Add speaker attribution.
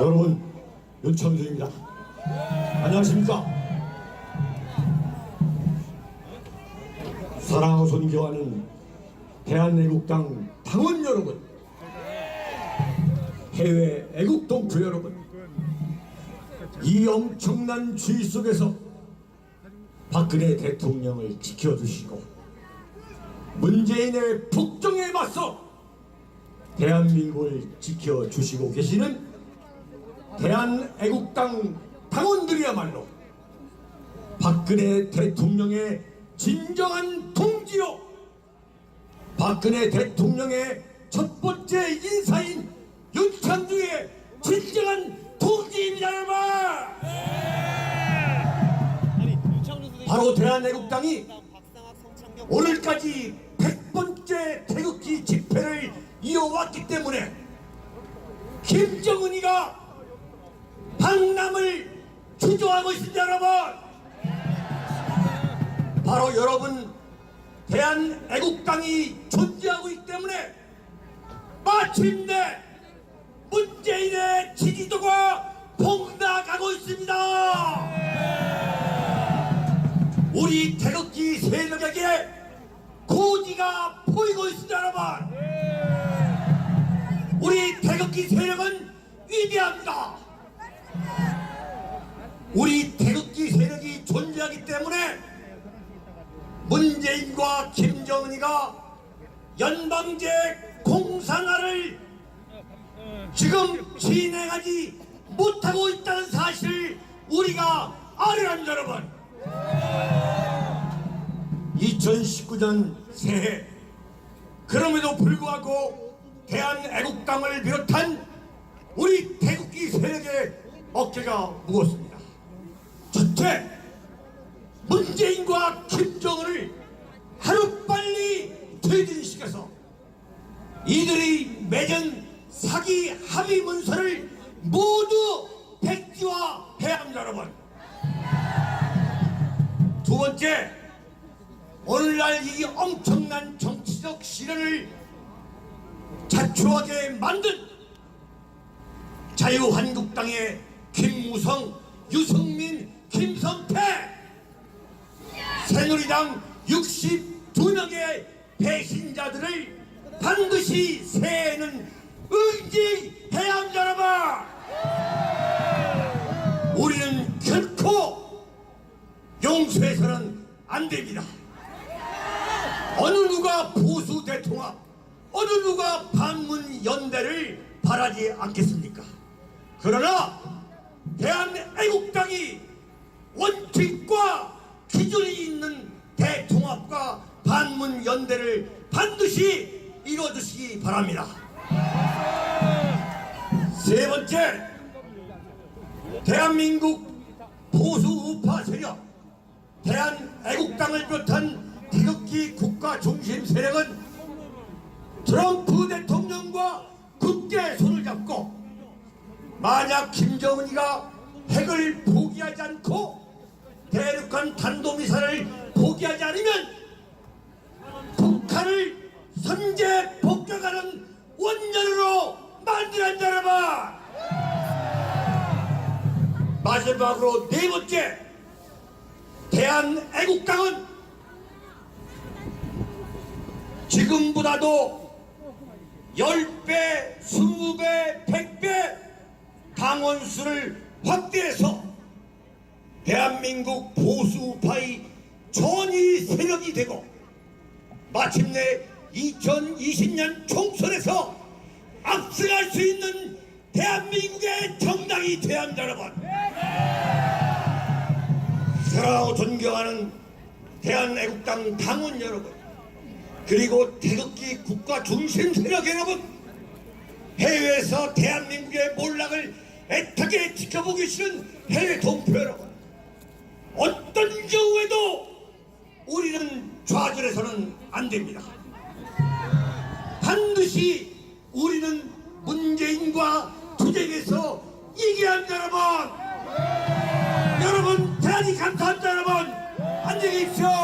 Speaker 1: 여러분 윤청준입니다. 안녕하십니까? 사랑하고 존경하는 대한애국당 당원 여러분, 해외 애국 동포 여러분, 이 엄청난 주의 속에서 박근혜 대통령을 지켜주시고 문재인의 북정에 맞서 대한민국을 지켜주시고 계시는 대한 애국당 당원들이야말로 박근혜 대통령의 진정한 동지요. 박근혜 대통령의 첫 번째 인사인 윤창중의 진정한 동지입니다 여러분 바로 대한애국당이 오늘까지 100번째 태극기 집회를 이어왔기 때문에 김정은이가 방남을 주저하고 있습니다 여러분. 바로 여러분 대한 애국당이 존재하고 있기 때문에 마침내 문재인의 지지도가 폭락하고 있습니다. 우리 태극기 세력에게 고지가 보이고 있습니다 여러분. 우리 태극기 세력은 위대합니다 우리 태극기 세력이 존재하기 때문에 문재인과 김정은이가 연방제 공산화를 지금 진행하지 못하고 있다는 사실을 우리가 합니다 여러분. 2019년 새해 그럼에도 불구하고 대한 애국당을 비롯한 우리 태극기 세력의 어깨가 무겁습니다. 첫째, 문재인과 김정은을 하루빨리 퇴진시켜서 이들이 맺은 사기 합의 문서를 모두 백지화해야 합니다, 여러분. 두 번째, 오늘날 이 엄청난 정치적 시련을 자초하게 만든 자유한국당의 김무성, 유승민, 김성태. 새누리당 62명의 배신자들을 반드시 새해에는 응징해야 합니다 여러분. 우리는 결코 용서해서는 안 됩니다. 어느 누가 보수 대통합, 어느 누가 반문 연대를 바라지 않겠습니까? 그러나 대한애국 당이 원칙과 기준이 있는 대통합과 반문 연대를 반드시 이뤄주시기 바랍니다. 세 번째, 대한민국 보수 우파 세력, 대한애국당을 비롯한 태극기 국가 중심 세력은 트럼프 대통령과 굳게 손을 잡고 만약 김정은이가 핵을 포기하지 않고 대륙간 탄도미사를 포기하지 않으면 북한을 선제 복격하는 원년으로 만들어야 여러분. 마지막으로 네 번째 대한 애국당은 지금보다도 10배, 20배, 100배 당원 수를 확대해서 대한민국 보수파의 전위 세력이 되고 마침내 2020년 총선에서 앞서갈 수 있는 대한민국의 정당이 되야 합니다 여러분. 사랑하고 존경하는 대한애국당 당원 여러분 그리고 태극기 국가 중심 세력 여러분 해외에서 대한민국의 몰락을 애타게 지켜보고 계시는 해외 동포 여러분 어떤 경우에도 우리는 좌절해서는 안 됩니다. 반드시 우리는 문재인과 투쟁에서 이겨야 합니다 여러분. 여러분 대단히 감사합니다 여러분. 안녕히 계십시오